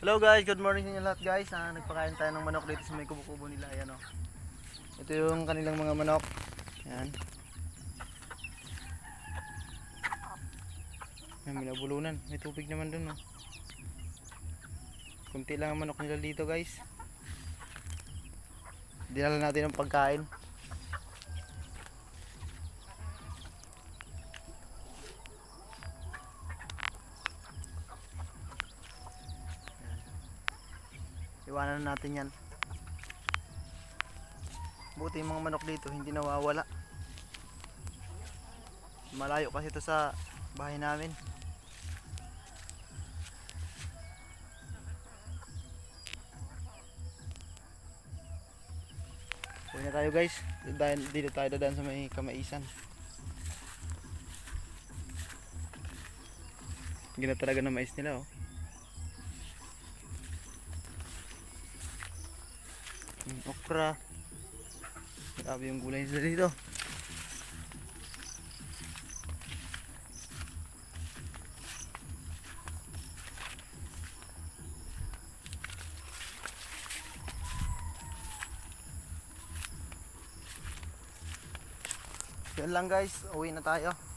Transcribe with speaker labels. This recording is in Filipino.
Speaker 1: Hello guys, good morning sa inyo lahat guys. Ah, nagpakain tayo ng manok dito sa may kubo-kubo nila. Ayan o. Ito yung kanilang mga manok. Ayan. Ayan, may nabulunan. May tubig naman dun o. Kunti lang ang manok nila dito guys. Dinala natin ang pagkain. Iwanan na natin yan. Buti yung mga manok dito hindi nawawala. Malayo kasi ito sa bahay namin. Uwi na tayo guys. Dito tayo dadaan sa may kamaisan. Gina talaga ng mais nila oh. Mm, okra. Grabe yung gulay nila dito. Yan lang guys, uwi na tayo.